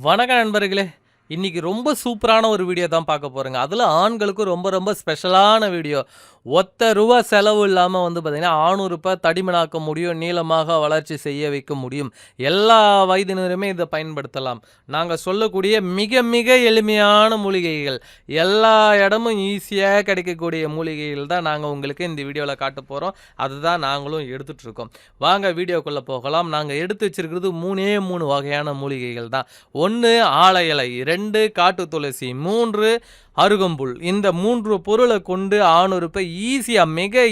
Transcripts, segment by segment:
வணக்கம் நண்பர்களே. இன்னைக்கு ரொம்ப சூப்பரான ஒரு வீடியோ தான் பார்க்க போகிறோங்க அதில் ஆண்களுக்கு ரொம்ப ரொம்ப ஸ்பெஷலான வீடியோ ஒத்த ரூபா செலவு இல்லாமல் வந்து பார்த்திங்கன்னா ஆணுறுப்பை தடிமனாக்க முடியும் நீளமாக வளர்ச்சி செய்ய வைக்க முடியும். எல்லா வயதினருமே இதை பயன்படுத்தலாம். நாங்கள் சொல்லக்கூடிய மிக மிக எளிமையான மூலிகைகள். எல்லா இடமும் ஈஸியாக கிடைக்கக்கூடிய மூலிகைகள் தான் நாங்கள் உங்களுக்கு இந்த வீடியோவில் காட்ட போகிறோம் அதுதான் நாங்களும் எடுத்துகிட்ருக்கோம் வாங்க வீடியோக்குள்ளே போகலாம். நாங்கள் எடுத்து வச்சிருக்கிறது மூணே மூணு வகையான மூலிகைகள் தான். ஒன்று ஆலை இலை ரெண்டு ரெண்டு காட்டு துளசி மூன்று அருகம்புல். இந்த மூன்று பொருளை கொண்டு ஆணுறுப்பை ஈஸியாக மிக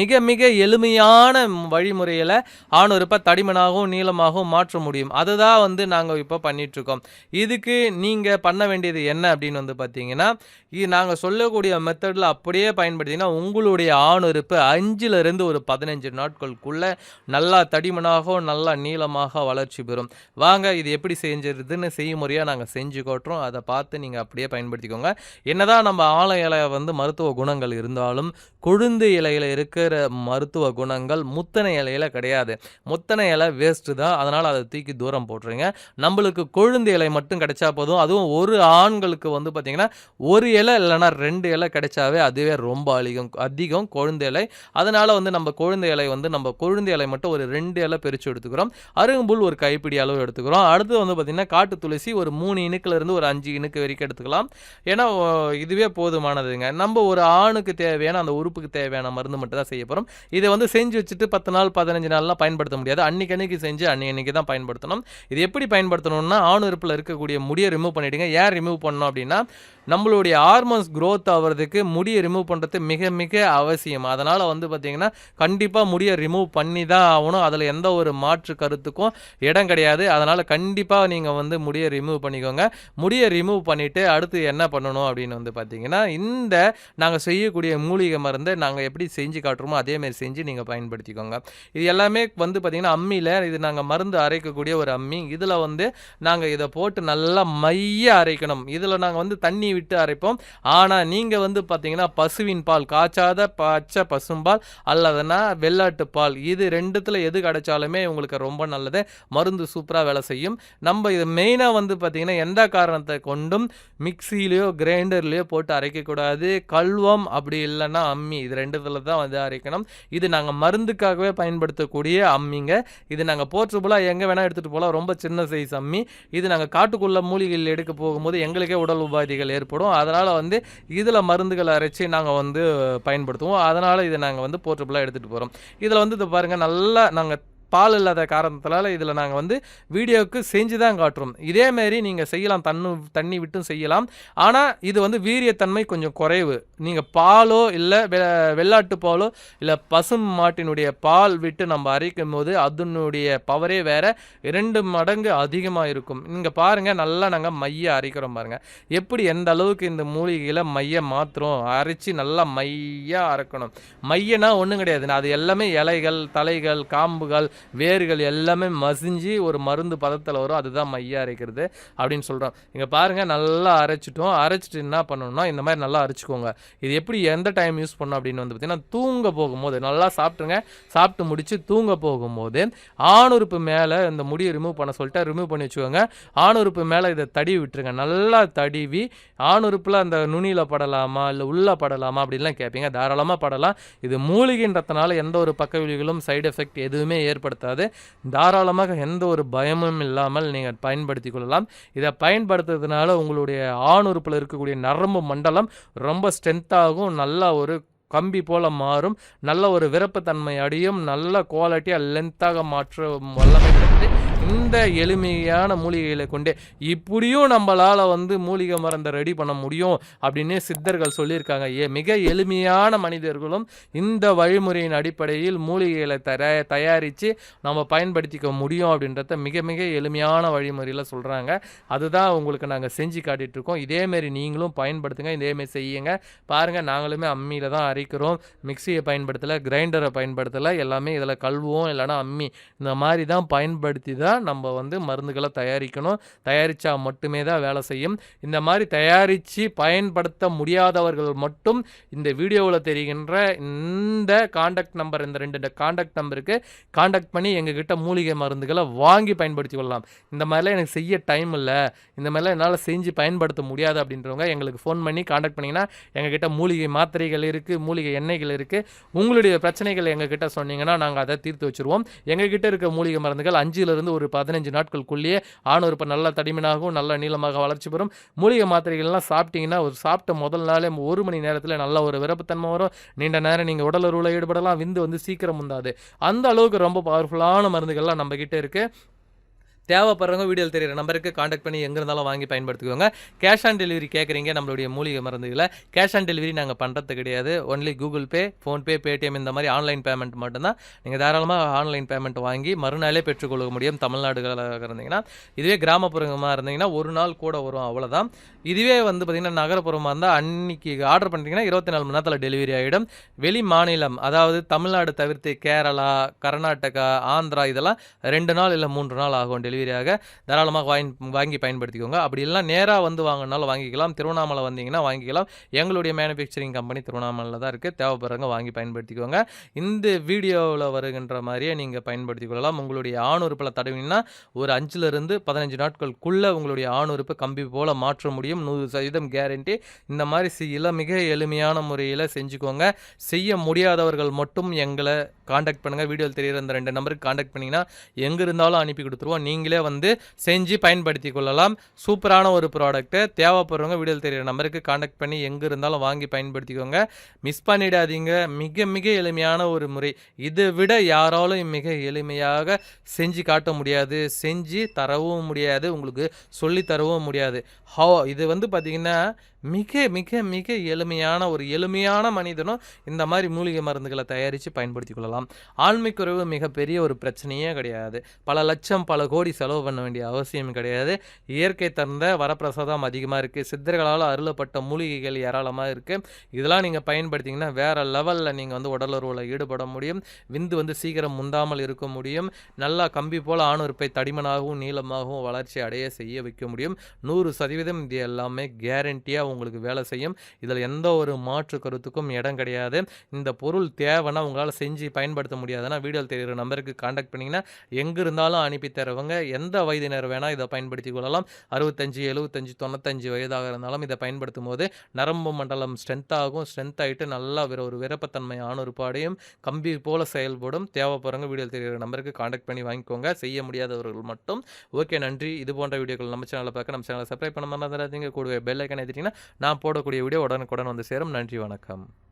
மிக மிக எளிமையான வழிமுறையில் ஆணுறுப்பை தடிமனாகவும் நீளமாகவும் மாற்ற முடியும். அதுதான் வந்து நாங்கள் இப்போ பண்ணிகிட்ருக்கோம் இதுக்கு நீங்கள் பண்ண வேண்டியது என்ன அப்படின்னு வந்து பார்த்தீங்கன்னா இது நாங்கள் சொல்லக்கூடிய மெத்தடில் அப்படியே பயன்படுத்திங்கன்னா உங்களுடைய ஆணுறுப்பு அஞ்சுலேருந்து ஒரு பதினஞ்சு நாட்களுக்குள்ளே நல்லா தடிமனாகவும் நல்லா நீளமாக வளர்ச்சி பெறும். வாங்க இது எப்படி செஞ்சிருதுன்னு செய்முறையாக நாங்கள் செஞ்சு காட்டுறோம். அதை பார்த்து நீங்கள் அப்படியே பயன்படுத்திக்கோங்க. என்னதான் நம்ம ஆலை இலை வந்து மருத்துவ குணங்கள் இருந்தாலும் கொழுந்து இலையில் இருக்கிற மருத்துவ குணங்கள் முத்தனை இலையில் கிடையாது. முத்தனை இலை வேஸ்ட்டு தான். அதனால் அதை தூக்கி தூரம் போட்டுருங்க. நம்மளுக்கு கொழுந்து இலை மட்டும் கிடைச்சா போதும். அதுவும் ஒரு ஆண்களுக்கு வந்து பார்த்திங்கன்னா ஒரு இலை இல்லைன்னா ரெண்டு இலை கிடைச்சாவே அதுவே ரொம்ப அதிகம் அதிகம் கொழுந்து இலை. அதனால் வந்து நம்ம கொழுந்து இலை வந்து நம்ம கொழுந்து இலை மட்டும் ஒரு ரெண்டு இலை பிரித்து எடுத்துக்கிறோம். அருகம்புல் ஒரு கைப்பிடி அளவு எடுத்துக்கிறோம். அடுத்து வந்து பார்த்திங்கன்னா காட்டு துளசி ஒரு மூணு இணுக்குலேருந்து ஒரு அஞ்சு இணுக்கு வரைக்கும் எடுத்துக்கலாம். ஏன்னா இதுவே போதுமானதுங்க. நம்ம ஒரு ஆணுக்கு தேவையான அந்த உறுப்புக்கு தேவையான மருந்து மட்டும் தான் செய்ய போகிறோம் இதை வந்து செஞ்சு வச்சுட்டு பத்து நாள் பதினஞ்சு நாள்லாம் பயன்படுத்த முடியாது. அன்னைக்கு செஞ்சு அன்னைக்கு அன்றைக்கி தான் பயன்படுத்தணும். இது எப்படி பயன்படுத்தணும்னா ஆண் உறுப்பில் இருக்கக்கூடிய முடியை ரிமூவ் பண்ணிவிடுங்க ஏன் ரிமூவ் பண்ணணும் அப்படின்னா நம்மளுடைய ஹார்மோன்ஸ் க்ரோத் ஆகிறதுக்கு முடியை ரிமூவ் பண்ணுறது மிக மிக அவசியம். அதனால் வந்து பார்த்திங்கன்னா கண்டிப்பாக முடியை ரிமூவ் பண்ணி தான் ஆகணும். அதில் எந்த ஒரு மாற்று கருத்துக்கும் இடம் கிடையாது. அதனால் கண்டிப்பாக நீங்கள் வந்து முடியை ரிமூவ் பண்ணிக்கோங்க. முடியை ரிமூவ் பண்ணிவிட்டு அடுத்து என்ன பண்ணணும் அப்படின்னு வந்து பார்த்தீங்கன்னா இந்த நாங்கள் செய்யக்கூடிய மூலிகை மருந்தை நாங்கள் எப்படி செஞ்சு காட்டுறோமோ அதேமாரி செஞ்சு நீங்கள் பயன்படுத்திக்கோங்க. இது எல்லாமே வந்து பார்த்திங்கன்னா அம்மியில் இது நாங்கள் மருந்து அரைக்கக்கூடிய ஒரு அம்மி. இதில் வந்து நாங்கள் இதை போட்டு நல்லா மைய அரைக்கணும். இதில் நாங்கள் வந்து தண்ணி விட்டு அரைப்போம். ஆனால் நீங்கள் வந்து பார்த்தீங்கன்னா பசுவின் பால் காய்ச்சாத பச்சை பசும்பால் அல்லதுன்னா வெள்ளாட்டு பால் இது ரெண்டுத்தில் எது கிடைச்சாலுமே உங்களுக்கு ரொம்ப நல்லது. மருந்து சூப்பராக வேலை செய்யும். நம்ம இது மெயினாக வந்து பார்த்திங்கன்னா எந்த காரணத்தை கொண்டும் மிக்சிலேயோ கிரைண்டர்லேயே போட்டு அரைக்கக்கூடாது. கல்வம் அப்படி இல்லைன்னா அம்மி. இது ரெண்டுத்தில் தான் வந்து அரைக்கணும். இது நாங்கள் மருந்துக்காகவே பயன்படுத்தக்கூடிய அம்மிங்க. இது நாங்கள் போர்ட்டபுளாக எங்கே வேணால் எடுத்துகிட்டு போகலாம் ரொம்ப சின்ன சைஸ் அம்மி. இது நாங்கள் காட்டுக்குள்ள மூலிகைகள் எடுக்க போகும்போது எங்களுக்கே உடல் உபாதைகள் ஏற்படும். அதனால் வந்து இதில் மருந்துகளை அரைச்சி நாங்கள் வந்து பயன்படுத்துவோம். அதனால் இதை நாங்கள் வந்து போர்ட்டபுளாக எடுத்துகிட்டு போகிறோம் இதில் வந்து இது பாருங்கள் நல்லா நாங்கள் பால் இல்லாத காரணத்தினால இதில் நாங்கள் வந்து வீடியோவுக்கு செஞ்சு தான் காட்டுறோம் இதேமாரி நீங்கள் செய்யலாம் தண்ணு தண்ணி விட்டும் செய்யலாம். ஆனால் இது வந்து வீரியத்தன்மை கொஞ்சம் குறைவு. நீங்கள் பாலோ இல்லை வெ வெள்ளாட்டு பாலோ இல்லை பசும் மாட்டினுடைய பால் விட்டு நம்ம அரைக்கும் போது அதனுடைய பவரே வேறு இரண்டு மடங்கு அதிகமாக இருக்கும். நீங்கள் பாருங்கள் நல்லா நாங்கள் மைய அரைக்கிறோம் பாருங்கள் எப்படி எந்த அளவுக்கு இந்த மூலிகையில் மைய மாற்றுறோம் அரைச்சி நல்லா மையாக அரைக்கணும். மையனா ஒன்றும் கிடையாது. அது எல்லாமே இலைகள் தலைகள் காம்புகள் வேர்கள் எல்லாமே மசிஞ்சு ஒரு மருந்து பதத்தில் வரும். அதுதான் மையா அரைக்கிறது அப்படின்னு சொல்கிறோம் இங்கே பாருங்கள் நல்லா அரைச்சிட்டோம். அரைச்சிட்டு என்ன பண்ணணும்னா இந்த மாதிரி நல்லா அரைச்சிக்கோங்க. இது எப்படி எந்த டைம் யூஸ் பண்ணணும் அப்படின்னு வந்து பார்த்தீங்கன்னா தூங்க போகும்போது நல்லா சாப்பிட்டுங்க சாப்பிட்டு முடித்து தூங்க போகும்போது ஆணுறுப்பு மேலே இந்த முடியை ரிமூவ் பண்ண சொல்லிட்டு ரிமூவ் பண்ணி வச்சுக்கோங்க. ஆணுறுப்பு மேலே இதை தடவி விட்டுருங்க. நல்லா தடவி ஆணுறுப்பில் அந்த நுனியில் படலாமா இல்லை உள்ளே படலாமா அப்படின்லாம் கேட்பீங்க தாராளமாக படலாம். இது மூலிகைன்றதுனால எந்த ஒரு பக்க விளைவுகளும் சைடு எஃபெக்ட் எதுவுமே ஏற்படும் ஏற்படுத்தாது தாராளமாக எந்த ஒரு பயமும் இல்லாமல் நீங்கள் பயன்படுத்தி கொள்ளலாம். இதை பயன்படுத்துறதுனால உங்களுடைய ஆணுறுப்பில் இருக்கக்கூடிய நரம்பு மண்டலம் ரொம்ப ஸ்ட்ரென்த்தாகும் நல்ல ஒரு கம்பி போல மாறும். நல்ல ஒரு விருப்பத்தன்மை அடையும். நல்ல குவாலிட்டியாக லென்த்தாக மாற்ற வல்லமை எளிமையான மூலிகைகளை கொண்டே இப்படியும் நம்மளால் வந்து மூலிகை மருந்தை ரெடி பண்ண முடியும் அப்படின்னு சித்தர்கள் சொல்லியிருக்காங்க. ஏ மிக எளிமையான மனிதர்களும் இந்த வழிமுறையின் அடிப்படையில் மூலிகைகளை தர தயாரித்து நம்ம பயன்படுத்திக்க முடியும் அப்படின்றத மிக மிக எளிமையான வழிமுறையில் சொல்கிறாங்க அதுதான் உங்களுக்கு நாங்கள் செஞ்சு காட்டிகிட்ருக்கோம் இதேமாரி நீங்களும் பயன்படுத்துங்க இதேமாரி செய்யுங்க. பாருங்கள் நாங்களுமே அம்மியில் தான் அரைக்கிறோம். மிக்சியை பயன்படுத்தலை கிரைண்டரை பயன்படுத்தலை எல்லாமே இதில் கழுவோம் இல்லைன்னா அம்மி இந்த மாதிரி தான் பயன்படுத்தி தான் நம்ம நம்ம வந்து மருந்துகளை தயாரிக்கணும். தயாரித்தா மட்டுமே தான் வேலை செய்யும். இந்த மாதிரி தயாரித்து பயன்படுத்த முடியாதவர்கள் மட்டும் இந்த வீடியோவில் தெரிகின்ற இந்த காண்டாக்ட் நம்பர் இந்த ரெண்டு காண்டாக்ட் நம்பருக்கு காண்டாக்ட் பண்ணி எங்ககிட்ட மூலிகை மருந்துகளை வாங்கி பயன்படுத்தி கொள்ளலாம். இந்த மாதிரிலாம் எனக்கு செய்ய டைம் இல்லை. இந்த மாதிரிலாம் என்னால் செஞ்சு பயன்படுத்த முடியாது அப்படின்றவங்க எங்களுக்கு ஃபோன் பண்ணி காண்டாக்ட் பண்ணிங்கன்னா எங்ககிட்ட மூலிகை மாத்திரைகள் இருக்குது மூலிகை எண்ணெய்கள் இருக்குது உங்களுடைய பிரச்சனைகள் எங்ககிட்ட சொன்னீங்கன்னா நாங்கள் அதை தீர்த்து வச்சுருவோம். எங்ககிட்ட இருக்க மூலிகை மருந்துகள் அஞ்சுலேருந்து ஒரு பதினஞ்சு நாட்களுக்குள்ளேயே ஆணுறுப்பு நல்ல தடிமனாகவும் நல்ல நீளமாக வளர்ச்சி பெறும். மூலிகை மாத்திரைகள்லாம் சாப்பிட்டீங்கன்னா ஒரு சாப்பிட்ட முதல் நாளே ஒரு மணி நேரத்தில் நல்ல ஒரு விரப்புத்தன்மை வரும். நீண்ட நேரம் நீங்கள் உடல் உருவில் ஈடுபடலாம் விந்து வந்து சீக்கிரம் உண்டாது. அந்த அளவுக்கு ரொம்ப பவர்ஃபுல்லான மருந்துகள்லாம் நம்மக்கிட்ட இருக்குது தேவைப்படுறவங்க வீடியோ தெரியிற நம்பருக்கு காண்டாக்ட் பண்ணி எங்கே இருந்தாலும் வாங்கி பயன்படுத்திக்கோங்க. கேஷ் ஆன் டெலிவரி கேட்குறீங்க நம்மளுடைய மூலிகை மருந்துகளை கேஷ் ஆன் டெலிவரி நாங்கள் பண்ணுறது கிடையாது. Only Google Pay PhonePe Paytm இந்த மாதிரி ஆன்லைன் பேமெண்ட் மட்டும்தான். நீங்கள் தாராளமாக ஆன்லைன் பேமெண்ட் வாங்கி மறுநாளே பெற்றுக்கொள்ள முடியும். தமிழ்நாடுகளாக இருந்தீங்கன்னா இதுவே கிராமப்புறமாக இருந்தீங்கன்னா ஒரு நாள் கூட வரும் அவ்வளோதான் இதுவே வந்து பார்த்திங்கன்னா நகரப்புறமாக இருந்தால் அன்னைக்கு ஆர்டர் பண்ணிட்டீங்கன்னா இருபத்தி நாலு மணி நேரத்தில் டெலிவரி ஆகிடும் வெளி மாநிலம் அதாவது தமிழ்நாடு தவிர்த்து கேரளா கர்நாடகா ஆந்திரா இதெல்லாம் ரெண்டு நாள் இல்லை மூன்று நாள் ஆகும் டெலிவரியாக தாராளமாக வாங்கி வாங்கி பயன்படுத்திக்கோங்க. அப்படி இல்லைனா நேராக வந்து வாங்கினாலும் வாங்கிக்கலாம். திருவண்ணாமலை வந்தீங்கன்னா வாங்கிக்கலாம். எங்களுடைய மேனுஃபேக்சரிங் கம்பெனி திருவண்ணாமலையில் தான் இருக்குது தேவைப்படுறவங்க வாங்கி பயன்படுத்திக்கோங்க. இந்த வீடியோவில் வருகின்ற மாதிரியே நீங்கள் பயன்படுத்திக் கொள்ளலாம். உங்களுடைய ஆணுறுப்பில் தடவினா ஒரு அஞ்சுலேருந்து பதினஞ்சு நாட்களுக்குள்ளே உங்களுடைய ஆணுறுப்பு கம்பி போல் மாற்ற முடியும். நூறு சதவீதம் கேரண்டி இந்த மாதிரி சில மிக எளிமையான முறையில் செஞ்சுக்கோங்க. செய்ய முடியாதவர்கள் மட்டும் எங்களை காண்டாக்ட் பண்ணுங்கள் வீடியோவில் தெரிகிற இந்த ரெண்டு நம்பருக்கு காண்டாக்ட் பண்ணிங்கன்னா எங்கே இருந்தாலும் அனுப்பி கொடுத்துருவோம். நீங்கள் வந்து செஞ்சு பயன்படுத்தி கொள்ளலாம் சூப்பரான ஒரு ப்ராடக்ட்டு தேவைப்படுறவங்க வீடியோ தெரியுற நம்பருக்கு காண்டாக்ட் பண்ணி எங்கே இருந்தாலும் வாங்கி பயன்படுத்திக்கோங்க. மிஸ் பண்ணிடாதீங்க. மிக மிக எளிமையான ஒரு முறை. இதை விட யாராலும் மிக எளிமையாக செஞ்சு காட்ட முடியாது. செஞ்சு தரவும் முடியாது. உங்களுக்கு சொல்லி தரவும் முடியாது. ஹோ இது வந்து பார்த்திங்கன்னா மிக மிக மிக எளிமையான ஒரு எளிமையான மனிதனும் இந்த மாதிரி மூலிகை மருந்துகளை தயாரித்து பயன்படுத்தி கொள்ளலாம் ஆண்மைக்குறைவு மிகப்பெரிய ஒரு பிரச்சனையே கிடையாது. பல லட்சம் பல கோடி செலவு பண்ண வேண்டிய அவசியம் கிடையாது. இயற்கை தந்த வரப்பிரசாதம் அதிகமாக இருக்குது சித்தர்களால் அருளப்பட்ட மூலிகைகள் ஏராளமாக இருக்குது இதெல்லாம் நீங்கள் பயன்படுத்திங்கன்னா வேறு லெவலில் நீங்கள் வந்து உடலுறவில் ஈடுபட முடியும். விந்து வந்து சீக்கிரம் முந்தாமல் இருக்க முடியும். நல்லா கம்பி போல் ஆணுறுப்பை தடிமனாகவும் நீளமாகவும் வளர்ச்சி அடைய செய்ய வைக்க முடியும். நூறு சதவீதம் இது எல்லாமே கேரண்டியாக உங்களுக்கு வேலை செய்யும். இதில் எந்த ஒரு மாற்று கருத்துக்கும் இடம் கிடையாது. இந்த பொருள் தேவைன்னா உங்களால் செஞ்சு பயன்படுத்த முடியாதுன்னா வீடியோ தெரிகிற நம்பருக்கு காண்டாக்ட் பண்ணிங்கன்னா எங்கே இருந்தாலும் அனுப்பி தருவங்க. எந்த வயதினர் வேணால் இதை பயன்படுத்தி கொள்ளலாம். அறுபத்தஞ்சு எழுபத்தஞ்சு தொண்ணூத்தஞ்சு வயதாக இருந்தாலும் இதை பயன்படுத்தும் போது நரம்பு மண்டலம் ஸ்ட்ரென்த்தாகும் ஸ்ட்ரென்த் ஆகிட்டு நல்லா வேற ஒரு விருப்பத்தன்மையான ஒரு பாடையும் கம்பி போல செயல்படும். தேவைப்படுறவங்க வீடியோ தெரிகிற நம்பருக்கு காண்டாக்ட் பண்ணி வாங்கிக்கோங்க. செய்ய முடியாதவர்கள் மட்டும். ஓகே நன்றி. இது போன்ற வீடியோக்கள் நம்ம சேனலில் பார்க்க நம்ம சேனலை சப்ஸ்கிரைப் பண்ண மாதிரி கூடவே பெல் ஐக்கன் எடுத்துட்டிங்கன்னா நான் போடக்கூடிய வீடியோ உடனுக்குடன் வந்து சேரும். நன்றி வணக்கம்.